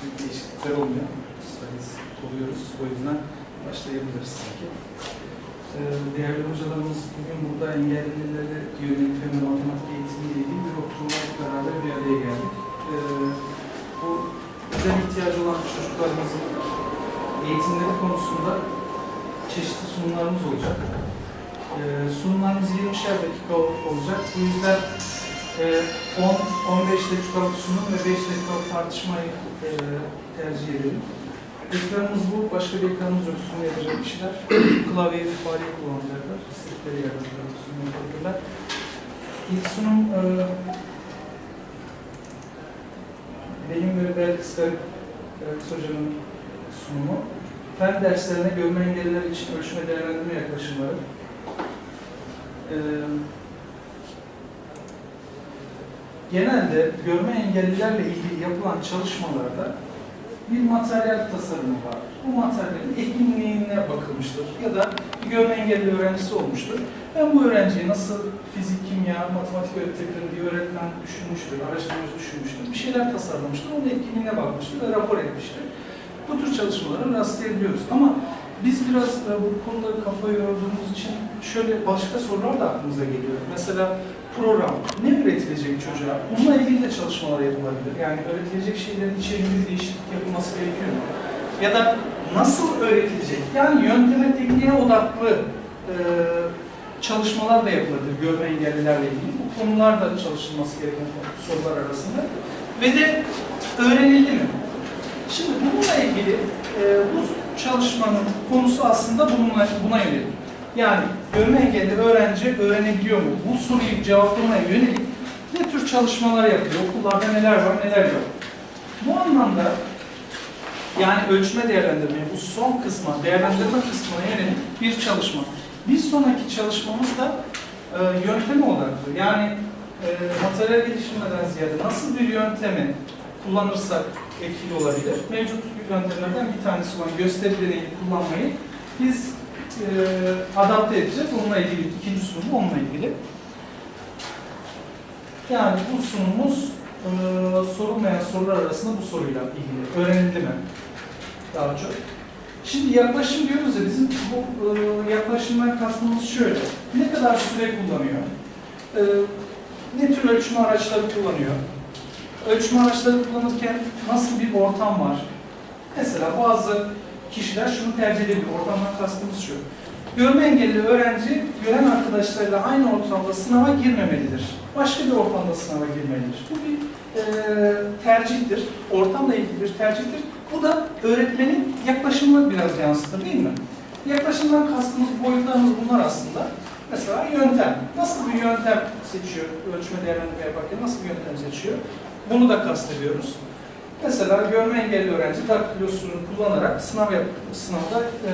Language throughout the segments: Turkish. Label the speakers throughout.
Speaker 1: büyük değişiklikler olmuyor. Sayız oluyoruz. O yüzden başlayabiliriz sanki. Ee, Değerli hocalarımız bugün burada engellilere yönelik ve matematik eğitimiyle ilgili bir oturumla beraber bir araya geldik. Ee, Bu özel ihtiyacı olan çocuklarımızın eğitimleri konusunda çeşitli sunumlarımız olacak. Ee, sunumlarımız 20'şer dakika ol- olacak. Bu yüzden 10-15 dakikalık sunum ve 5 dakikalık tartışmayı e, tercih edelim. Ekranımız bu. Başka bir ekranımız yok. Sunum yapacak kişiler. Klavye fare kullanacaklar. İstekleri yaratacaklar. Sunum yapabilirler. İlk sunum e, benim ve Belkıs Belkıs Hocam'ın sunumu. Fen derslerine görme engelliler için ölçme değerlendirme yaklaşımları. Ee, genelde görme engellilerle ilgili yapılan çalışmalarda bir materyal tasarımı var. Bu materyalin etkinliğine bakılmıştır ya da bir görme engelli öğrencisi olmuştur. Ben bu öğrenciye nasıl fizik, kimya, matematik öğretebilirim diye öğretmen düşünmüştür, araştırmacı düşünmüştür. Bir şeyler tasarlamıştır, onun etkinliğine bakmıştır ve rapor etmiştir. Bu tür çalışmalara rastlayabiliyoruz. Ama biz biraz e, bu konuda kafa yorduğumuz için şöyle başka sorular da aklımıza geliyor. Mesela program, ne üretilecek çocuğa? Bununla ilgili de çalışmalar yapılabilir. Yani öğretilecek şeylerin içeriğinde değişiklik yapılması gerekiyor mu? Ya da nasıl öğretilecek? Yani yönteme, tekniğe odaklı e, çalışmalar da yapılabilir görme engellilerle ilgili. Bu konular da çalışılması gereken sorular arasında. Ve de öğrenildi mi? Şimdi bununla ilgili e, bu çalışmanın konusu aslında bununla, buna yönelik. Yani görme engelli öğrenci öğrenebiliyor mu? Bu soruyu cevaplamaya yönelik ne tür çalışmalar yapıyor? Okullarda neler var, neler yok? Bu anlamda yani ölçme değerlendirme, bu son kısma, değerlendirme kısmına yönelik bir çalışma. Bir sonraki çalışmamız da e, yönteme odaklı. Yani e, materyal gelişimden ziyade nasıl bir yöntemi kullanırsak etkili olabilir. Mevcut yöntemlerden bir tanesi olan gösteri deneyi kullanmayı biz e, adapte edeceğiz. Onunla ilgili ikinci sunum onunla ilgili. Yani bu sunumumuz e, sorulmayan sorular arasında bu soruyla ilgili. Öğrenildi mi? Daha çok. Şimdi yaklaşım diyoruz ya bizim bu e, yaklaşımdan kastımız şöyle. Ne kadar süre kullanıyor? E, ne tür ölçme araçları kullanıyor? Ölçme araçları kullanırken nasıl bir ortam var? Mesela bazı kişiler şunu tercih edebilir. Ortamdan kastımız şu. Görme engelli öğrenci gören arkadaşlarıyla aynı ortamda sınava girmemelidir. Başka bir ortamda sınava girmelidir. Bu bir e, tercihtir. Ortamla ilgili bir tercihtir. Bu da öğretmenin yaklaşımını biraz yansıtır değil mi? Yaklaşımdan kastımız, boyutlarımız bunlar aslında. Mesela yöntem. Nasıl bir yöntem seçiyor? Ölçme değerlendirme yaparken nasıl bir yöntem seçiyor? Bunu da kastediyoruz. Mesela görme engelli öğrenci daktilosunu kullanarak sınav yap sınavda e,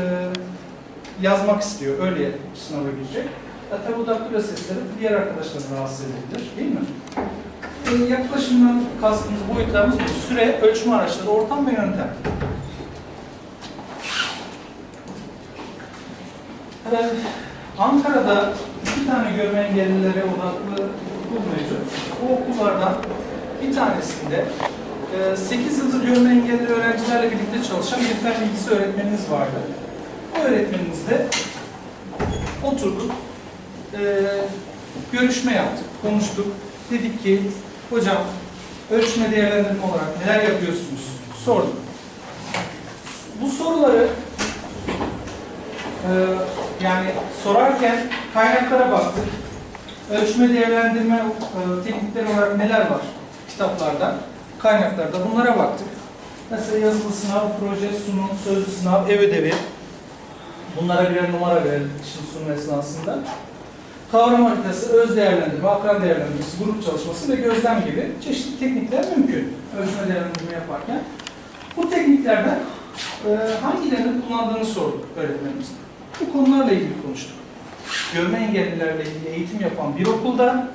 Speaker 1: yazmak istiyor. Öyle sınava girecek. E, tabi bu daktilo sesleri diğer arkadaşlarını rahatsız edebilir. Değil mi? E, yaklaşımdan kastımız, boyutlarımız bu. Süre, ölçme araçları, ortam ve yöntem. E, Ankara'da iki tane görme engellilere odaklı okul mevcut. Bu okullardan bir tanesinde 8 yıldır görme engelli öğrencilerle birlikte çalışan bir fen bilgisi öğretmeniniz vardı. Bu öğretmenimizle oturduk, e, görüşme yaptık, konuştuk. Dedik ki, hocam ölçme değerlendirme olarak neler yapıyorsunuz? Sorduk. Bu soruları e, yani sorarken kaynaklara baktık. Ölçme değerlendirme e, teknikleri olarak neler var kitaplarda? kaynaklarda bunlara baktık. Mesela yazılı sınav, proje, sunum, sözlü sınav, ev ödevi. Bunlara birer numara verelim şimdi sunum esnasında. Kavram haritası, öz değerlendirme, akran değerlendirmesi, grup çalışması ve gözlem gibi çeşitli teknikler mümkün ölçme değerlendirme yaparken. Bu tekniklerden e, hangilerini kullandığını sorduk öğretmenimize. Bu konularla ilgili konuştuk. Görme engellilerle ilgili eğitim yapan bir okulda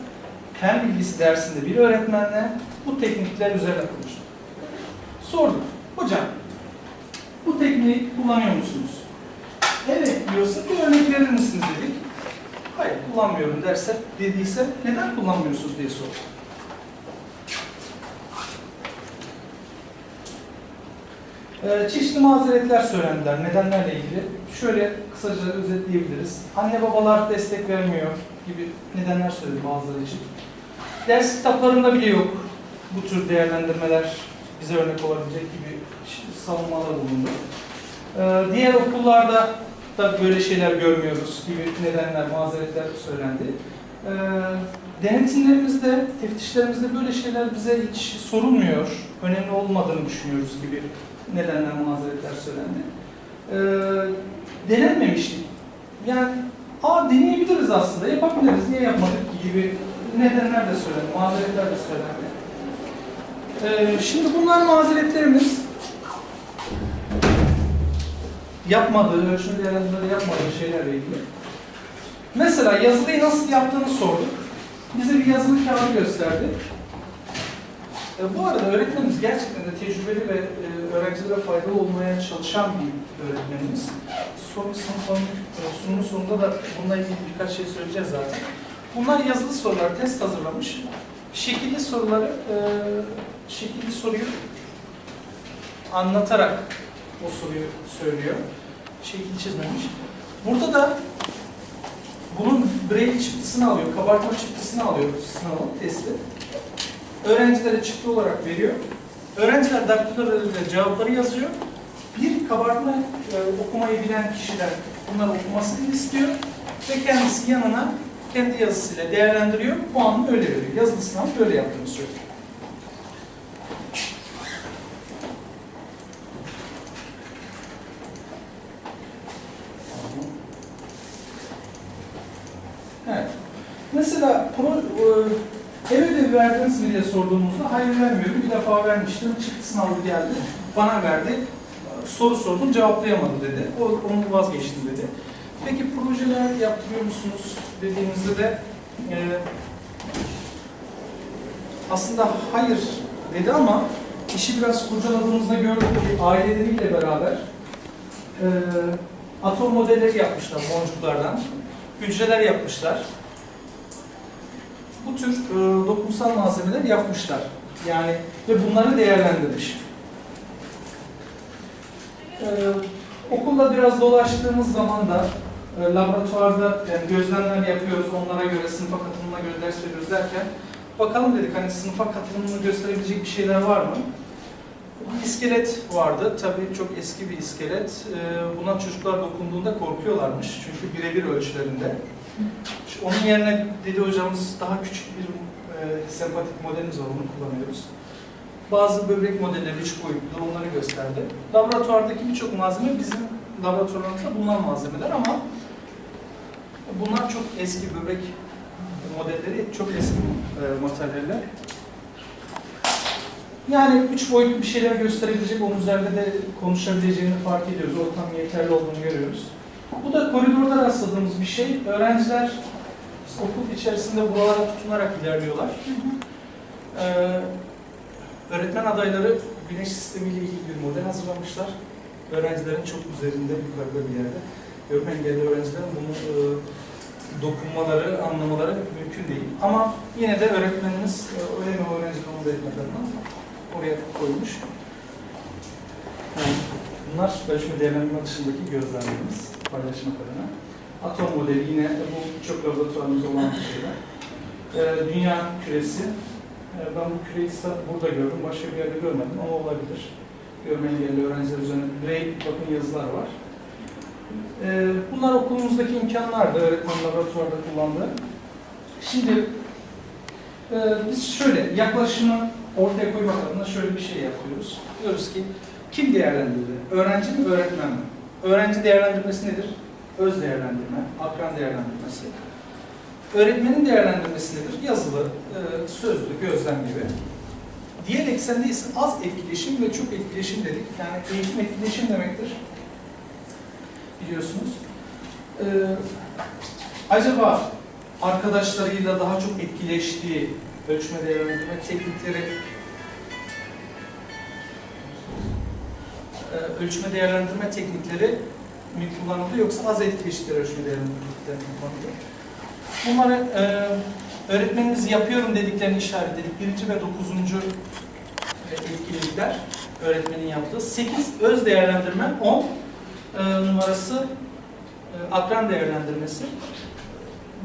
Speaker 1: fen bilgisi dersinde bir öğretmenle bu teknikler üzerine konuştuk. Sorduk. Hocam, bu tekniği kullanıyor musunuz? Evet diyorsa bir örnek verir misiniz dedik. Hayır kullanmıyorum derse dediyse neden kullanmıyorsunuz diye sorduk. Ee, çeşitli mazeretler söylendiler nedenlerle ilgili. Şöyle kısaca özetleyebiliriz. Anne babalar destek vermiyor gibi nedenler söyledi bazıları için. Ders kitaplarında bile yok bu tür değerlendirmeler bize örnek olabilecek gibi savunmalar bulundu. Ee, diğer okullarda da böyle şeyler görmüyoruz gibi nedenler, mazeretler söylendi. Ee, denetimlerimizde, teftişlerimizde böyle şeyler bize hiç sorulmuyor, önemli olmadığını düşünüyoruz gibi nedenler, mazeretler söylendi. Ee, denenmemişlik. Yani, aa deneyebiliriz aslında, yapabiliriz, niye yapmadık gibi nedenler de söylendi, mazeretler de söylendi. Ee, şimdi bunlar mazeretlerimiz yapmadığı, ölçme değerlendirmeleri yapmadığı şeylerle ilgili. Mesela yazılıyı nasıl yaptığını sorduk. Bize bir yazılı kağıdı gösterdi. E, bu arada öğretmenimiz gerçekten de tecrübeli ve e, öğrencilere faydalı olmaya çalışan bir öğretmenimiz. Son, son, son, e, sunumun sonunda da bununla ilgili birkaç şey söyleyeceğiz zaten. Bunlar yazılı sorular, test hazırlamış. Şekilli soruları, e, şekilli soruyu anlatarak o soruyu söylüyor. Şekil çizmemiş. Burada da bunun braille çıktısını alıyor, kabartma çıktısını alıyor sınavın, testi. Öğrencilere çıktı olarak veriyor. Öğrenciler daktilolarıyla cevapları yazıyor. Bir kabartma e, okumayı bilen kişiden bunları okumasını istiyor ve kendisi yanına kendi yazısıyla değerlendiriyor, puanını öyle veriyor. Yazılı böyle yaptığını söylüyor. Evet. Mesela pro, e, ev ödevi verdiniz mi diye sorduğumuzda hayır vermiyorum. Bir defa vermiştim. Çıktı sınavı geldi. Bana verdi. Soru sordum cevaplayamadı dedi. O, onu vazgeçtim dedi. Peki projeler yaptırıyor musunuz dediğimizde de e, aslında hayır dedi ama işi biraz kurcaladığımızda gördük ki aileleriyle beraber e, atom modelleri yapmışlar boncuklardan. Hücreler yapmışlar. Bu tür e, dokunsal malzemeler yapmışlar. Yani ve bunları değerlendirmiş. E, okulda biraz dolaştığımız zaman da e, laboratuvarda yani gözlemler yapıyoruz, onlara göre sınıfa katılımına göre ders veriyoruz derken bakalım dedik hani sınıfa katılımını gösterebilecek bir şeyler var mı? Bir vardı. Tabii çok eski bir iskelet. Ee, Buna çocuklar dokunduğunda korkuyorlarmış. Çünkü birebir ölçülerinde. Onun yerine dedi hocamız daha küçük bir e, sempatik modelimiz var. Onu kullanıyoruz. Bazı böbrek modelleri üç boyutlu onları gösterdi. Laboratuvardaki birçok malzeme bizim laboratuvarımızda bulunan malzemeler ama bunlar çok eski böbrek modelleri, çok eski e, materyaller. Yani üç boyutlu bir şeyler gösterebilecek, onun üzerinde de konuşabileceğini fark ediyoruz. Ortam yeterli olduğunu görüyoruz. Bu da koridorda rastladığımız bir şey. Öğrenciler okul içerisinde buralara tutunarak ilerliyorlar. Ee, öğretmen adayları güneş sistemiyle ilgili bir model hazırlamışlar. Öğrencilerin çok üzerinde yukarıda bir yerde. Görme engelli öğrencilerin bunu e, dokunmaları, anlamaları mümkün değil. Ama yine de öğretmenimiz e, öyle mi öğrencileri onu da oraya koymuş. Yani bunlar ölçme değerlendirme dışındaki gözlemlerimiz paylaşmak adına. Atom modeli yine bu çok laboratuvarımızda olan bir şeyler. Ee, dünya küresi. Ee, ben bu küreyi burada gördüm, başka bir yerde görmedim ama olabilir. Görme engelli öğrenciler üzerine braille bakın yazılar var. Ee, bunlar okulumuzdaki imkanlardı, öğretmen laboratuvarda kullandığı. Şimdi e, biz şöyle yaklaşımı ortaya koymak adına şöyle bir şey yapıyoruz. Diyoruz ki kim değerlendirdi? Öğrenci mi, öğretmen mi? Öğrenci değerlendirmesi nedir? Öz değerlendirme, akran değerlendirmesi. Öğretmenin değerlendirmesi nedir? Yazılı, e, sözlü, gözlem gibi. Diğer eksende ise az etkileşim ve çok etkileşim dedik. Yani eğitim etkileşim demektir. Biliyorsunuz. Ee, acaba arkadaşlarıyla daha çok etkileştiği ölçme değerlendirme teknikleri e, ölçme değerlendirme teknikleri mi kullanıldı yoksa az etkileştikleri ölçme değerlendirme teknikleri mi kullanıldı? Bunları e, öğretmenimiz yapıyorum dediklerini işaretledik. Birinci ve dokuzuncu e, etkilikler. öğretmenin yaptığı. 8 öz değerlendirme, 10 e, numarası e, akran değerlendirmesi.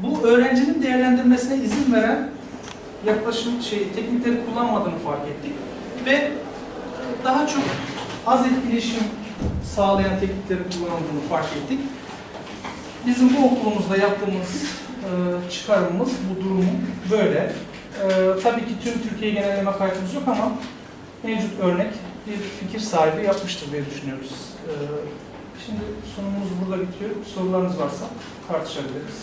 Speaker 1: Bu öğrencinin değerlendirmesine izin veren yaklaşım şey teknikleri kullanmadığını fark ettik ve daha çok az etkileşim sağlayan teknikleri kullandığını fark ettik. Bizim bu okulumuzda yaptığımız e, çıkarımımız bu durumu böyle. E, tabii ki tüm Türkiye genelleme kaydımız yok ama mevcut örnek bir fikir sahibi yapmıştır diye düşünüyoruz. E, şimdi sunumumuz burada bitiyor. Sorularınız varsa tartışabiliriz.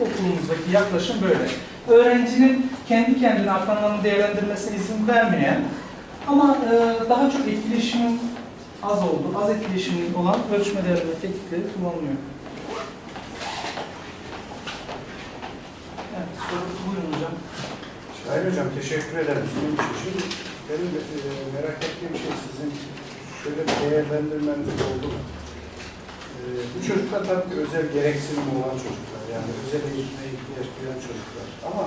Speaker 1: Okulumuzdaki yaklaşım böyle. Öğrencinin kendi kendine akranlarını değerlendirmesine izin vermeyen ama e, daha çok etkileşimin az olduğu, az etkileşimli olan ölçme değerlendirme teknikleri kullanılıyor. Evet, soru buyurun hocam.
Speaker 2: Şahin Hocam teşekkür ederim sunum için. Benim e, merak ettiğim şey sizin şöyle bir değerlendirmeniz oldu? E, bu çocuklar tabii ki özel gereksinim olan çocuklar. Yani özel eğitime ihtiyaç duyan çocuklar. Ama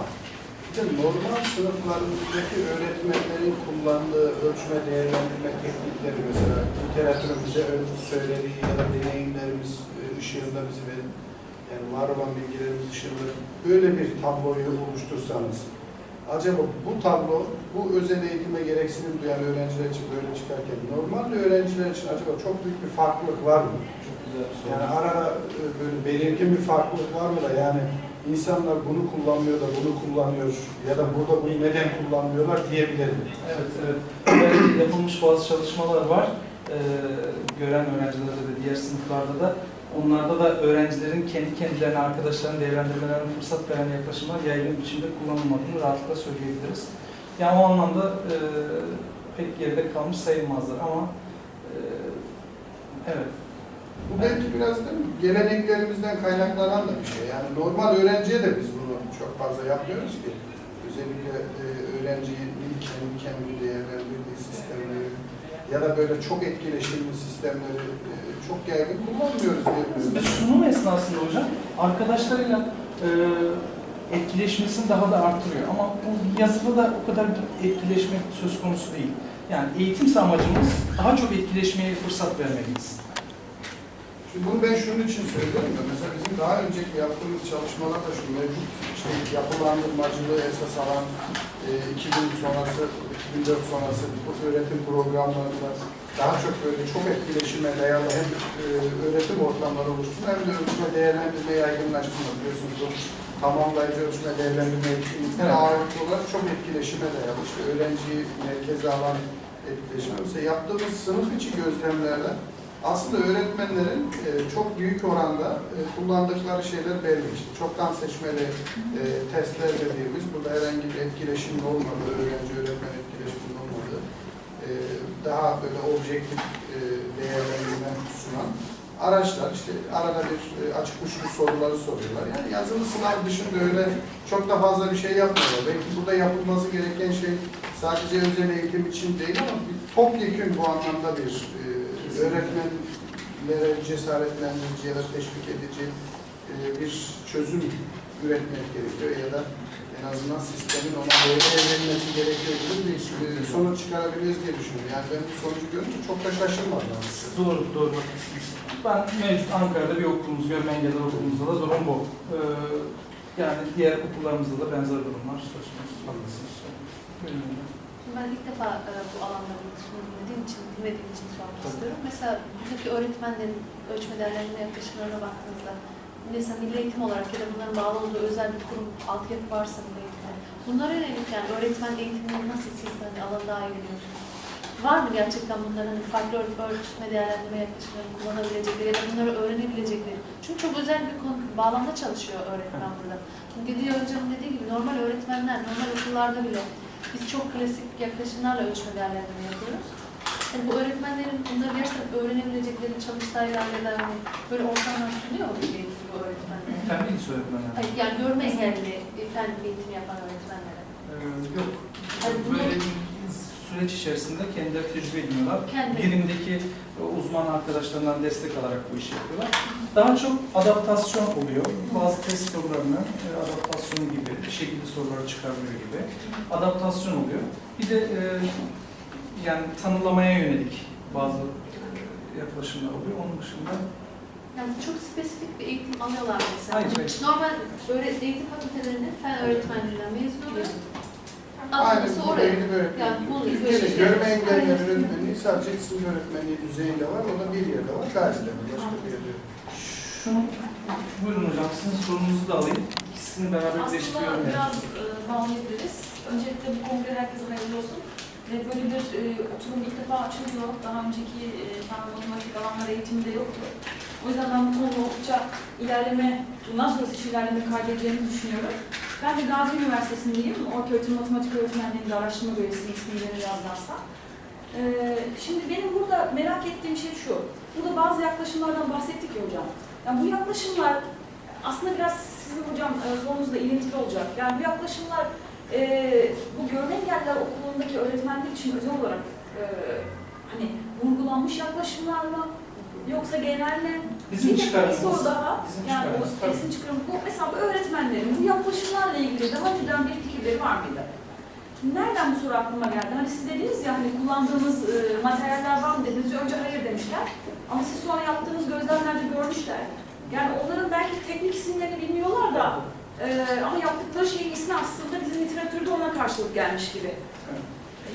Speaker 2: de normal sınıflarımızdaki öğretmenlerin kullandığı ölçme değerlendirme teknikleri mesela ön- söylediği ya da deneyimlerimiz e, ışığında bizi. Yani var olan bilgilerimiz ışığında böyle bir tabloyu oluştursanız acaba bu tablo bu özel eğitime gereksinim duyan öğrenciler için böyle çıkarken normal öğrenciler için acaba çok büyük bir farklılık var mı?
Speaker 1: Çok güzel bir soru.
Speaker 2: Yani arada e, böyle belirgin bir farklılık var mı da yani insanlar bunu kullanmıyor da bunu kullanıyor ya da burada bunu neden kullanmıyorlar diyebilir mi?
Speaker 1: Evet, evet. Ve yapılmış bazı çalışmalar var. Ee, gören öğrencilerde de, diğer sınıflarda da. Onlarda da öğrencilerin kendi kendilerine, arkadaşlarının değerlendirmelerine fırsat veren yaklaşımlar yaygın biçimde kullanılmadığını rahatlıkla söyleyebiliriz. Yani o anlamda e, pek geride kalmış sayılmazlar ama e, evet.
Speaker 2: Bu belki biraz da geleneklerimizden kaynaklanan da bir şey. Yani normal öğrenciye de biz bunu çok fazla yapmıyoruz ki. Özellikle e, öğrenciyi kendi kendini değerlendirdiği sistemleri ya da böyle çok etkileşimli sistemleri e, çok yaygın kullanmıyoruz diye
Speaker 1: Biz sunum esnasında hocam arkadaşlarıyla e, etkileşmesini daha da artırıyor. Ama bu yazıda da o kadar bir etkileşme söz konusu değil. Yani eğitimse amacımız daha çok etkileşmeye fırsat vermeliyiz.
Speaker 2: Şimdi bunu ben şunun için söylüyorum da mesela bizim daha önceki yaptığımız çalışmalarda şu mevcut işte yapılandırmacılığı esas alan 2000 sonrası, 2004 sonrası bu öğretim programlarında daha çok böyle çok etkileşime dayalı hem e, öğretim ortamları oluşturma hem de ölçme değerlendirme yaygınlaştırma biliyorsunuz bu tamamlayıcı ölçme değerlendirme eğitiminde
Speaker 1: Evet.
Speaker 2: ağırlıklı olarak çok etkileşime dayalı işte öğrenciyi merkeze alan etkileşim. Mesela yaptığımız sınıf içi gözlemlerde aslında öğretmenlerin e, çok büyük oranda e, kullandıkları şeyler belli. İşte çoktan seçmeli e, testler dediğimiz, burada herhangi bir etkileşimin olmadığı, öğrenci-öğretmen etkileşiminin olmadığı, e, daha böyle objektif e, değerlendirme sunan araçlar. İşte arada bir e, açık uçlu soruları soruyorlar. Yani yazılı sınav dışında öyle çok da fazla bir şey yapmıyorlar. Belki burada yapılması gereken şey sadece özel eğitim için değil ama bir topyekun bu anlamda bir e, öğretmenlere cesaretlendirici ya da teşvik edici e, bir çözüm üretmek gerekiyor ya da en azından sistemin ona doğru evrilmesi gerekiyor gibi bir sonuç çıkarabiliriz diye düşünüyorum. Yani ben bu sonucu görünce çok da şaşırmadım.
Speaker 1: Doğru, doğru. Ben mevcut Ankara'da bir okulumuz, görme engelli okulumuzda da durum bu. Ee, yani diğer okullarımızda da benzer durumlar söz konusu. Haklısınız. Buyurun hocam.
Speaker 3: Ben ilk defa e, bu alanda bir sunum dinlediğim için, bilmediğim için sormak
Speaker 1: Tabii.
Speaker 3: istiyorum. Mesela buradaki öğretmenlerin ölçme değerlendirme yaklaşımlarına baktığınızda, mesela milli eğitim olarak ya da bunların bağlı olduğu özel bir kurum, altyapı varsa milli eğitimde, bunlara yönelik yani öğretmen eğitimini nasıl siz hani iyi biliyorsunuz? Var mı gerçekten bunların hani farklı ölçme değerlendirme yaklaşımlarını kullanabilecekleri ya da bunları öğrenebilecekleri? Çünkü çok özel bir konu, bağlamda çalışıyor öğretmen burada. Şimdi Didier Hocam'ın dediği gibi normal öğretmenler, normal okullarda bile biz çok klasik yaklaşımlarla ölçme değerlendirme yapıyoruz. Yani bu öğretmenlerin bunları gerçekten öğrenebilecekleri çalıştay ya da hani böyle ortamlar sunuyor mu bir eğitim bu öğretmenlere?
Speaker 1: Fen bilgisi öğretmenler.
Speaker 3: Hayır, yani görme engelli fen eğitimi yapan öğretmenlere.
Speaker 1: Ee, yok.
Speaker 3: Hani bunu-
Speaker 1: Böyle süreç içerisinde kendileri tecrübe ediniyorlar.
Speaker 3: Kendi.
Speaker 1: Birimdeki e, uzman arkadaşlarından destek alarak bu işi yapıyorlar. Daha çok adaptasyon oluyor. Bazı test sorularının e, adaptasyonu gibi, şekilde soruları çıkarmıyor gibi. Adaptasyon oluyor. Bir de e, yani tanımlamaya yönelik bazı yaklaşımlar oluyor. Onun dışında
Speaker 3: Yani çok spesifik bir eğitim alıyorlar mesela.
Speaker 1: Hayır, hayır.
Speaker 3: Normal öğret eğitim fakültelerinde fen öğretmenliğinden mezun oluyor.
Speaker 2: Bu
Speaker 3: oraya. Yani bunu
Speaker 2: Türkiye'de görme
Speaker 3: şey-
Speaker 2: engelli
Speaker 3: Aynen.
Speaker 2: öğretmenliği sadece isim öğretmenliği düzeyinde var. O da bir yerde var. Gazi'de mi? Başka bir yerde yok.
Speaker 1: şunu buyurun hocam sizin sorunuzu da alayım. İkisini beraber
Speaker 4: Aslında
Speaker 1: birleştiriyorum. yani.
Speaker 4: biraz e, bağlayabiliriz. Öncelikle bu kongre herkese hayırlı olsun. Ve böyle bir e, oturum ilk defa açılıyor. Daha önceki e, fen ve matematik alanlar eğitiminde yoktu. O yüzden ben bu konuda oldukça ilerleme, bundan sonrası hiç ilerleme kaydedeceğini düşünüyorum. Ben de Gazi Üniversitesi'ndeyim. Ortaöğretim Matematik Öğretmenliği'nde araştırma görevlisiyim ismini yazarsa. E, şimdi benim burada merak ettiğim şey şu. Burada bazı yaklaşımlardan bahsettik ya hocam. Yani bu yaklaşımlar aslında biraz sizin hocam e, sorunuzla ilintili olacak. Yani bu yaklaşımlar e, bu görme engelliler okulundaki öğretmenler için özel olarak e, hani vurgulanmış yaklaşımlar mı? Yoksa genel mi?
Speaker 1: Bizim
Speaker 4: bir de bir soru daha.
Speaker 1: Bizim
Speaker 4: yani
Speaker 1: çıkarımız,
Speaker 4: o
Speaker 1: tabii.
Speaker 4: esin çıkarımı. Bu, mesela bu öğretmenlerin bu yaklaşımlarla ilgili daha önceden bir fikirleri var mıydı? Nereden bu soru aklıma geldi? Hani siz dediniz ya hani kullandığınız e, materyaller var mı dediniz. Önce hayır demişler. Ama siz sonra yaptığınız gözlemlerde görmüşler. Yani onların belki teknik isimlerini bilmiyorlar da e, ama yaptıkları şeyin ismi aslında bizim literatürde ona karşılık gelmiş gibi.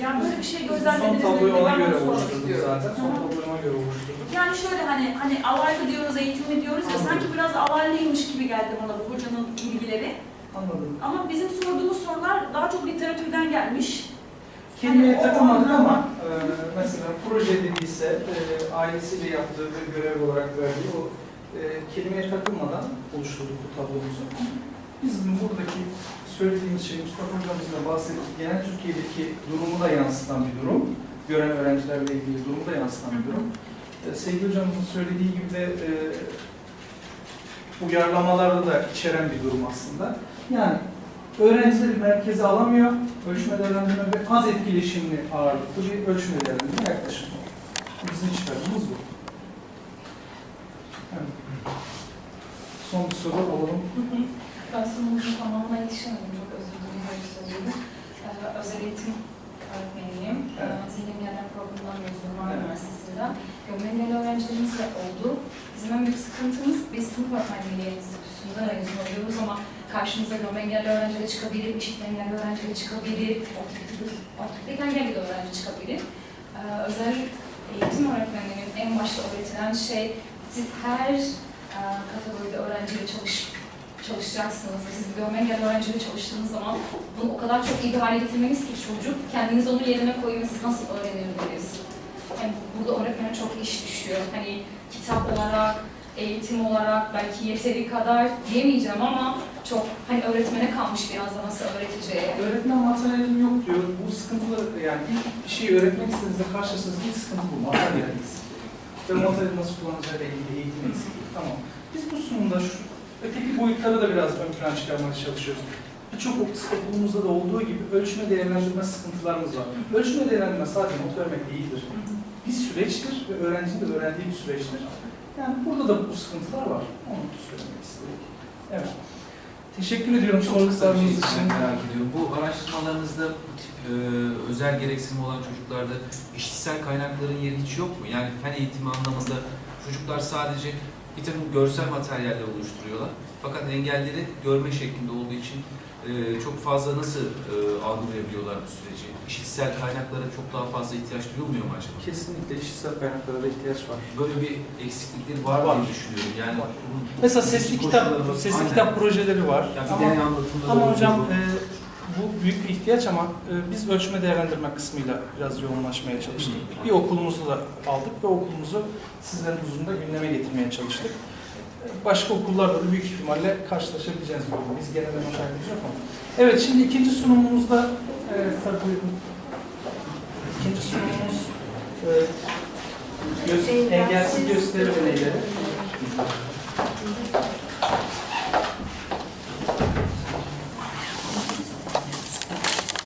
Speaker 4: Yani böyle bir şey
Speaker 1: Son
Speaker 4: gözlemlediniz mi?
Speaker 1: tabloyu ona göre oluşturduk zaten. Son tabloyu ona göre oluşturduk.
Speaker 4: Yani şöyle hani hani alaylı diyoruz, eğitimli diyoruz ya
Speaker 1: Anladım.
Speaker 4: sanki biraz alaylıymış gibi geldi bana bu hocanın bilgileri.
Speaker 1: Anladım.
Speaker 4: Ama bizim sorduğumuz sorular daha çok literatürden gelmiş.
Speaker 1: Kelimeye
Speaker 4: o
Speaker 1: takılmadık ama e, mesela proje dediyse e, ailesiyle yaptığı bir görev olarak verdiği o e, kelimeye takılmadan oluşturduk bu tablomuzu. Bizim buradaki söylediğimiz şey Mustafa hocamızın da bahsettiği genel Türkiye'deki durumu da yansıtan bir durum. Gören öğrencilerle ilgili durumu da yansıtan bir durum. E, Sevgili hocamızın söylediği gibi de e, uyarlamalarda da içeren bir durum aslında. Yani öğrencileri merkeze alamıyor, ölçme değerlendirme ve az etkileşimli ağırlıklı bir ölçme değerlendirme yaklaşım. Bizim çıkarımımız bu. Evet. Son bir soru alalım.
Speaker 5: Ben sunumunuzu tamamına yetişemedim. Çok özür dilerim. Söyleyeyim. Ee, özel eğitim öğretmeniyim.
Speaker 1: Evet.
Speaker 5: Ee, Zihin Engeller Programı'ndan mezunum Var
Speaker 1: Evet.
Speaker 5: Üniversitesi'nden. Görme engelli öğrencilerimiz de oldu. Bizim en büyük sıkıntımız biz sınıf öğretmenliği enstitüsünde mezun oluyoruz ama karşımıza görme engelli öğrenci de çıkabilir, işitme engelli öğrenci de çıkabilir, otistik engelli de öğrenci çıkabilir. Ee, özel eğitim öğretmenliğinin en başta öğretilen şey siz her e, kategoride öğrenciyle çalış çalışacaksınız siz engelli öğrenciyle çalıştığınız zaman bunu o kadar çok iyi bir hale getirmeniz ki çocuk kendiniz onun yerine koyun siz nasıl öğrenirdiniz? Yani burada öğretmene çok iş düşüyor. Hani kitap olarak, eğitim olarak belki yeteri kadar diyemeyeceğim ama çok hani öğretmene kalmış biraz da nasıl öğreteceği.
Speaker 1: Öğretmen materyalim yok diyor. Bu sıkıntılı yani ilk bir şey öğretmek istediğinizde karşılaştığınız ilk sıkıntı bu. Materyal eksikliği. Ve materyali nasıl kullanacağıyla ilgili eğitim eksikliği. Tamam. Biz bu sunumda şu öteki boyutları da biraz ön plana çıkarmaya çalışıyoruz. Birçok okulumuzda da olduğu gibi ölçme değerlendirme sıkıntılarımız var. Ölçme değerlendirme sadece not vermek değildir. Bir süreçtir ve öğrencinin de öğrendiği bir süreçtir. Yani burada da bu sıkıntılar var. Onu söylemek istedik. Evet. Teşekkür ediyorum sorgularınız
Speaker 6: şey
Speaker 1: için.
Speaker 6: merak ediyorum. Bu araştırmalarınızda bu tip e, özel gereksinimi olan çocuklarda işitsel kaynakların yeri hiç yok mu? Yani fen eğitimi anlamında çocuklar sadece bir takım görsel materyaller oluşturuyorlar. Fakat engelleri görme şeklinde olduğu için e, çok fazla nasıl e, algılayabiliyorlar bu süreci? İşitsel kaynaklara çok daha fazla ihtiyaç duyulmuyor mu acaba?
Speaker 1: Kesinlikle işitsel kaynaklara da ihtiyaç var.
Speaker 6: Böyle bir eksiklikleri var,
Speaker 1: Var.
Speaker 6: diye düşünüyorum. Yani
Speaker 1: Var.
Speaker 6: bunun-
Speaker 1: Mesela sesli kitap, sesli
Speaker 6: Aynen.
Speaker 1: kitap projeleri var.
Speaker 6: Yani
Speaker 1: ama ama hocam e, bu büyük bir ihtiyaç ama e, biz ölçme değerlendirme kısmıyla biraz yoğunlaşmaya çalıştık. Bir okulumuzu da aldık ve okulumuzu sizlerin huzurunda gündeme getirmeye çalıştık. E, Başka okullarla da büyük ihtimalle karşılaşabileceğiz bu. Biz genel haberimiz yok ama. Evet şimdi ikinci sunumumuzda buyurun. İkinci sunumumuz e, göz, engelsiz gösteri deneyleri.